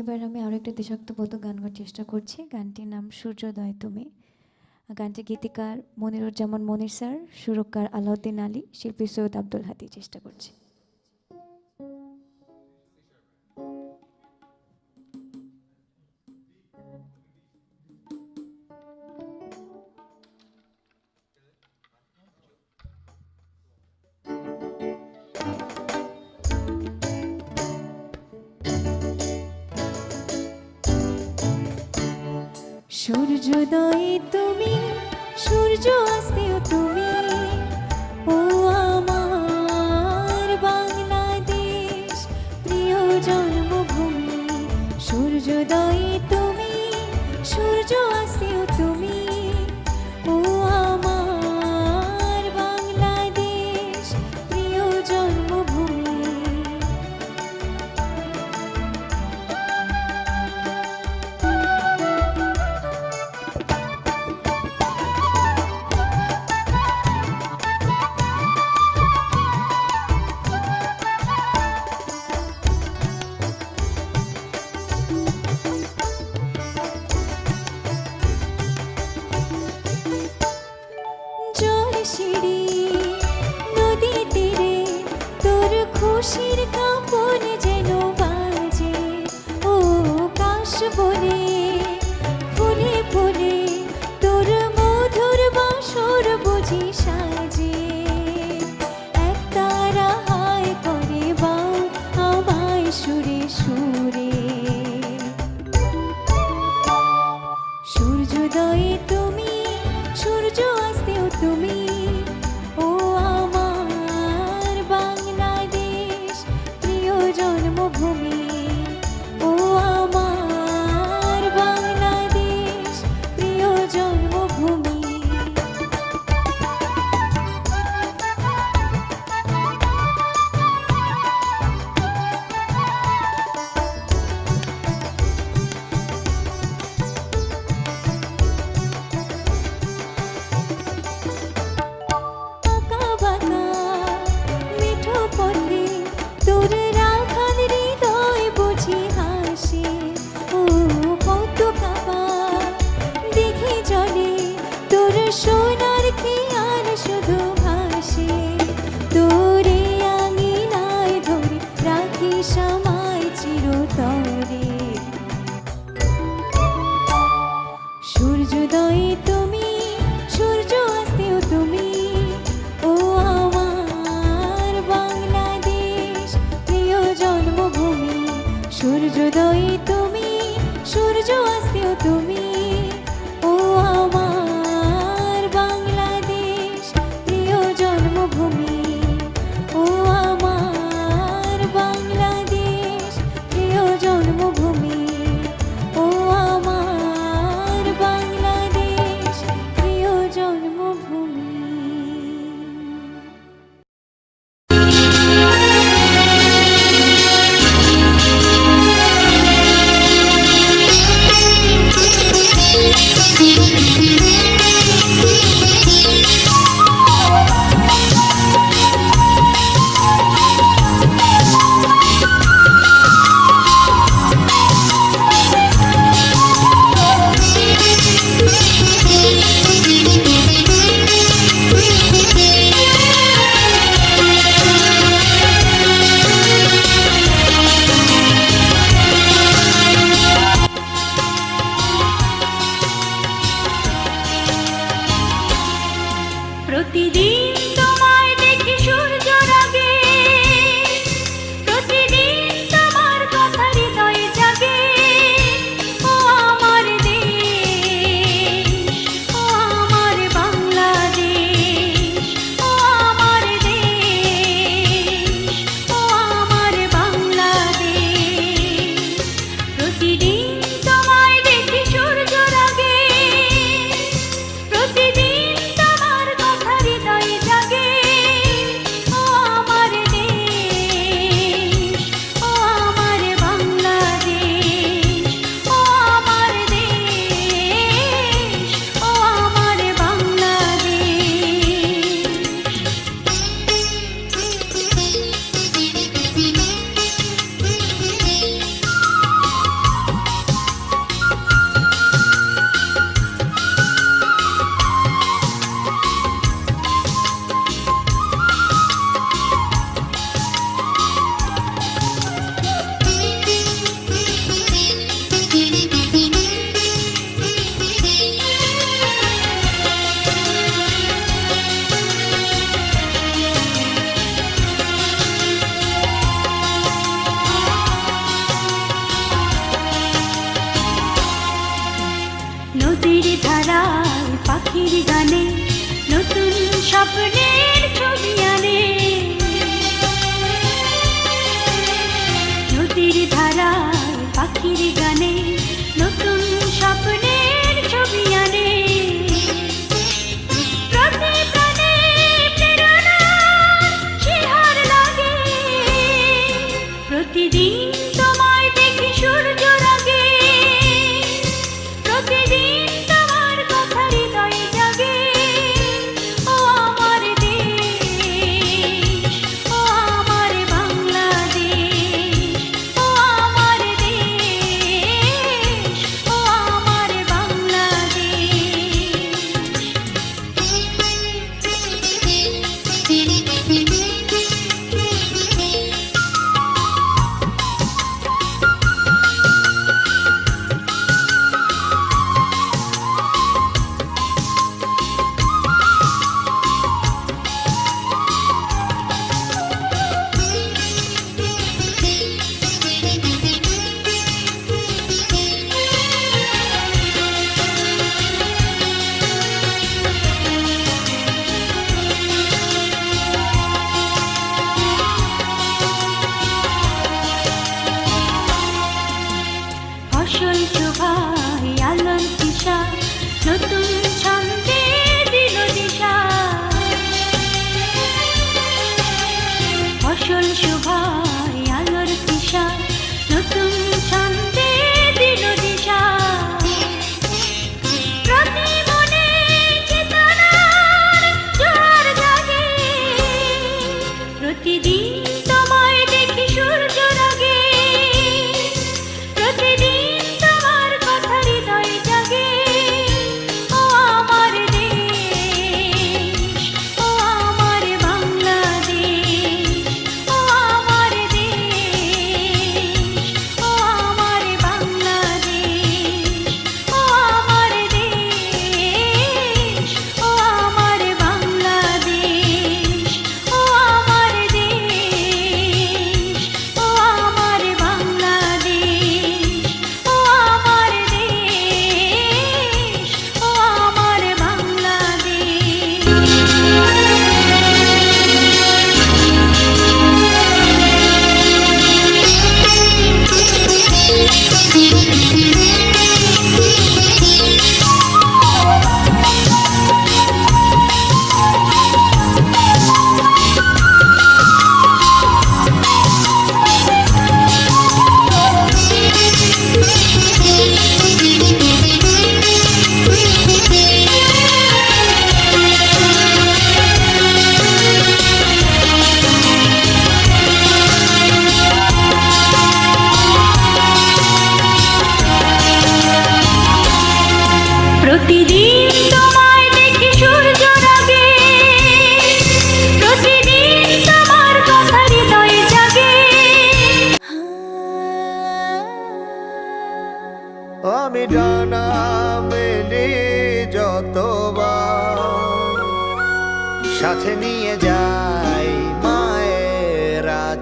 এবার আমি আরও একটা দেশাত্মবোধক গান গাওয়ার চেষ্টা করছি। গানটির নাম সূর্যোদয় তুমি। গানটি গীতিকার মনিরুজ্জামান মনির স্যার, সুরকার আলাউদ্দিন আলী, শিল্পী সৈয়দ আব্দুল হাতি চেষ্টা করছি। সূর্যোদয় তুমি সূর্য অস্তেও তুমি। ও আমার বাংলাদেশ প্রিয় জন্মভূমি সূর্যোদয় তুমি সূর্য অস্ত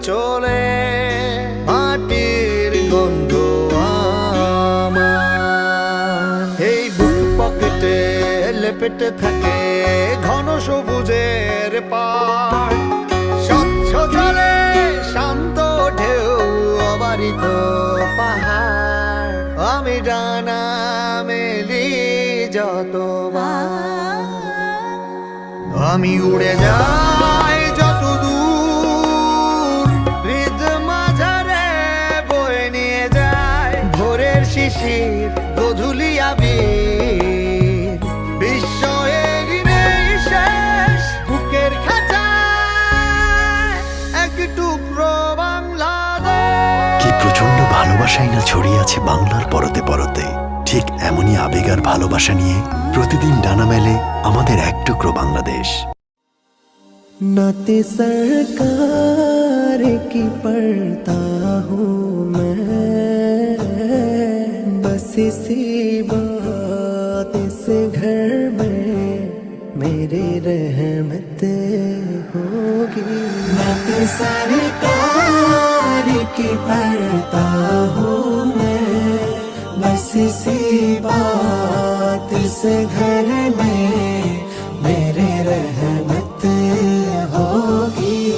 চলে, মাটির গন্ধ এই বুক পকেটে লেপেটে থাকে ঘন সবুজের পাড়। স্বচ্ছ জলে শান্ত ঢেউ অবারিত পাহাড়। আমি ডানা মেলি যত আমি উড়ে যাই। ভালোবাসাই ছড়িয়ে আছে বাংলার পরতে পরতে। ঠিক এমনই আবেগ আর ভালোবাসা নিয়ে প্রতিদিন ডানা মেলে আমাদের এক টুকরো বাংলাদেশ। নাতে সরকার কি পড়তা হো বস সি বাত সে ঘর মে, মেরে রহমত হোগি। নাতে সরকার کی پڑھتا ہوں میں۔ بس اسی بات اس گھر میں میرے رحمت ہوگی۔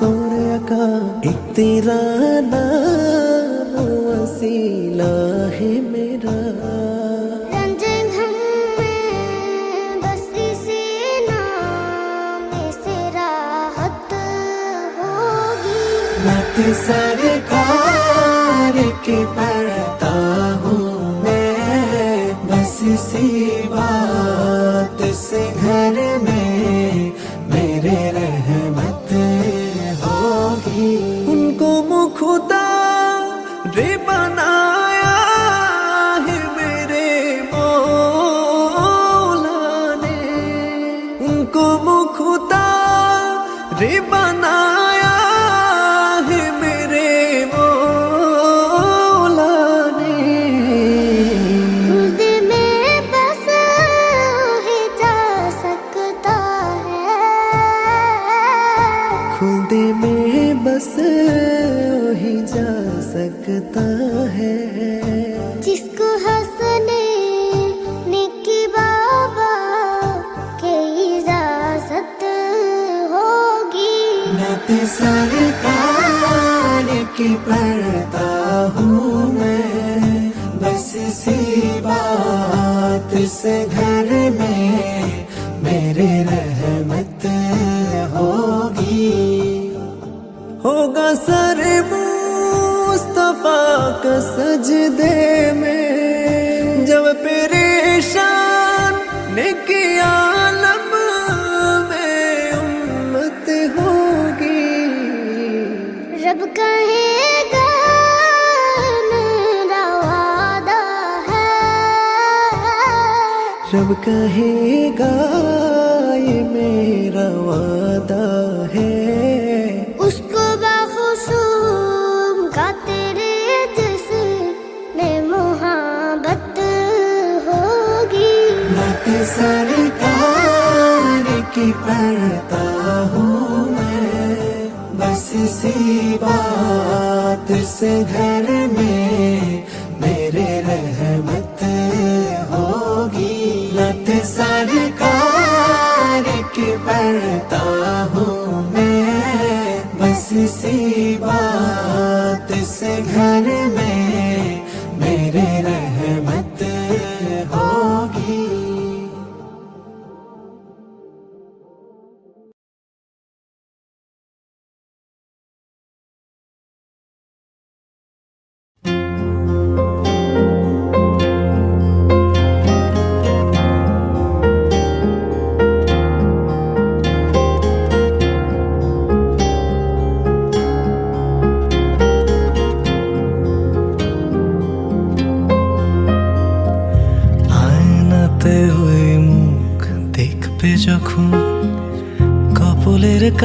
سوریا کا اترا نام وسیلہ seni خلدے میں بس وہی جا سکتا ہے۔ جس کو حسن نکی بابا کی اجازت ہوگی۔ نت سرکار کی پڑھتا ہوں میں۔ بس سی بات سے گھر میں میرے رہ خاک سجدے میں۔ جب پریشان نے کیا میں امت ہوگی۔ رب کہے گا میرا وعدہ ہے۔ رب کہے گا یہ میرا وعدہ ہے۔ کی پڑھتا ہوں میں، بس اسی بات سے گھر میں میرے رحمت ہوگی۔ لت سرکار کی پڑھتا ہوں میں، بس اسی بات سے گھر میں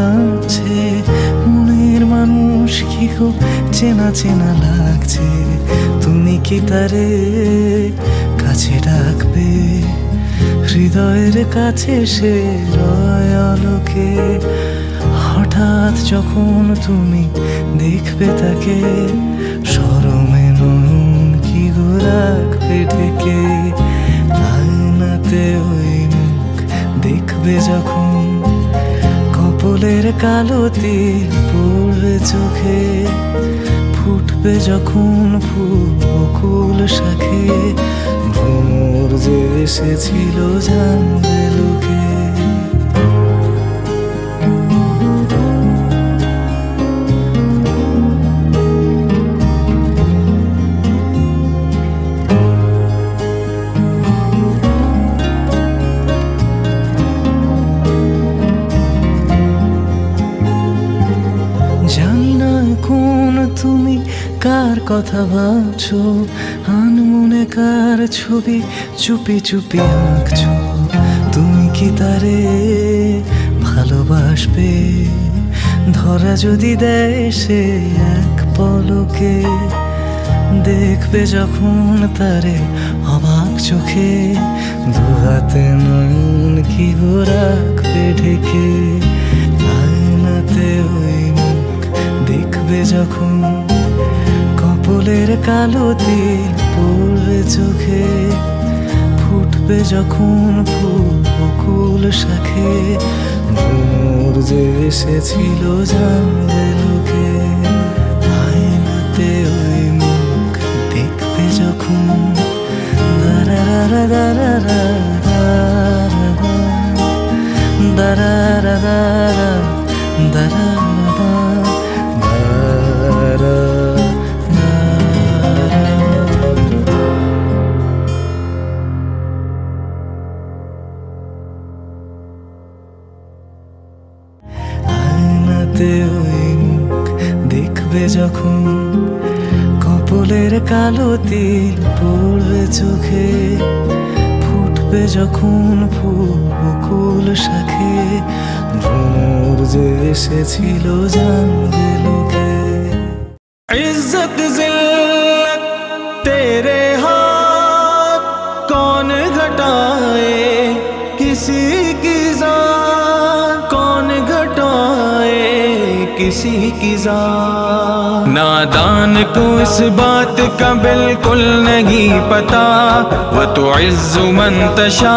কাঁদছে মনের মানুষ কি খুব চেনা চেনা লাগছে। তুমি কি তারে কাছে ডাকবে? হৃদয়ের কাছে সে রয় আলোকে। হঠাৎ যখন তুমি দেখবে তাকে, সরমে নয়ন কি গো রাখবে ঢেকে? আয়নাতে ওই মুখ দেখবে যখন কপলের কালোতে পড়বে চোখে ফুটবে যখন ফুল শাখে। ভ্রমর যে এসেছিল জানবে কথা ভাবছ, আনমনে কার ছবি চুপি চুপি আঁকছো? তুমি কি তারে ভালোবাসবে? ধরা যদি দেয় সে এক পলকে, দেখবে যখন তারে অবাক চোখে, দুহাতে নয়ন কি রাখবে ঢেকে, আয়নাতে ওই মুখ দেখবে যখন কপলের কালো পড়বে চোখে, ফুটবে যখন ফুল শাখে। ভ্রমর যে এসেছিল জানবে লোকে, আয়নাতে ওই মুখ দেখবে যখন। দারারা দারারা দারারা দারারা দারারা দারারা আয়নাতে কালো তিল পড়বে চোখে, ফুটবে যখন ফুকুল শাখে। ভ্রমর যে এসেছিল জানবে লোকে ইজ্জত জিল্লত তেরে হাত, কন ঘটায়ে কিসি কি জান কন ঘটায় কিসি কি জান نادان کو اس بات کا بالکل نہیں پتا۔ وہ تو عز من تشا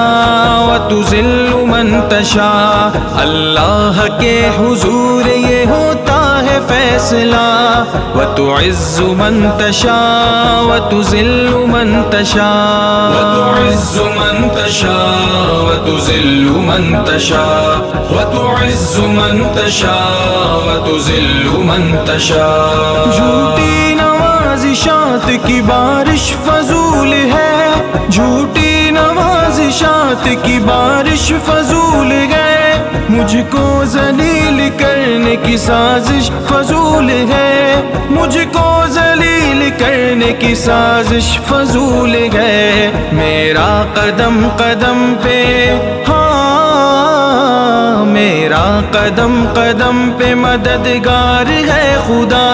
و تو ذل من تشا اللہ کے حضور یہ ہوتا ہے فیصلہ و تو عز من تشا و تو ذل من تشا تو عز من تشا و تو ذل من تشا و تو عز من تشا و تو ذل من تشا جھوٹی نوازشات کی بارش فضول ہے جھوٹی نوازشات کی بارش فضول گئے مجھ کو ذلیل کرنے کی سازش فضول ہے۔ مجھ کو ذلیل کرنے کی سازش فضول ہے۔ میرا قدم قدم پہ ہاں میرا قدم قدم پہ مددگار ہے خدا۔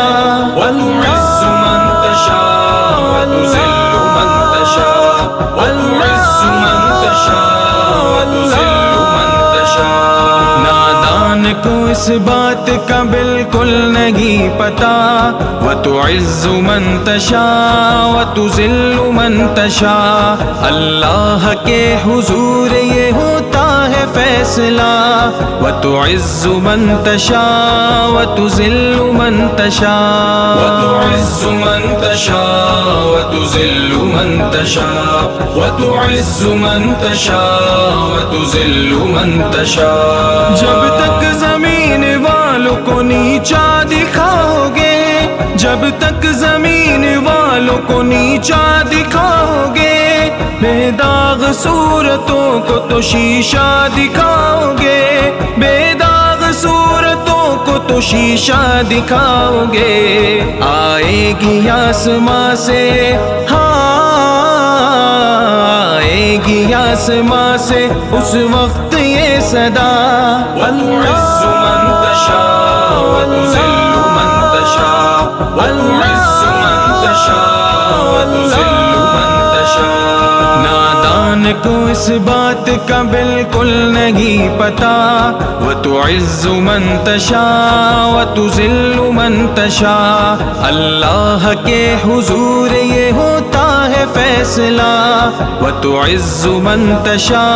والعز من تشاء اللہ من تشاء کو اس بات کا بالکل نہیں پتا۔ وہ تو عز من تشا و تو ذل من تشا اللہ کے حضور یہ ہوتا فیصلہ و تو عز من تشا و تو ذل من تشا تو عز من تشا و تو ذل من تشا و تو عز من تشا و تو ذل من تشا جب تک زمین والوں کو نیچا دکھاؤ گے جب تک زمین والوں کو نیچا دکھاؤ گے میدان صورتوں کو تو شیشہ دکھاؤ گے۔ بے داغ صورتوں کو تو شیشہ دکھاؤ گے۔ آئے گی آسماں سے۔ ہاں آئے گی آسماں سے۔ اس وقت یہ صدا۔ اللہ۔ کو اس بات کا بالکل نہیں پتا۔ وہ تو عز من تشا و تو ذل من تشا اللہ کے حضور یہ ہوتا ہے فیصلہ۔ وہ تو عز من تشا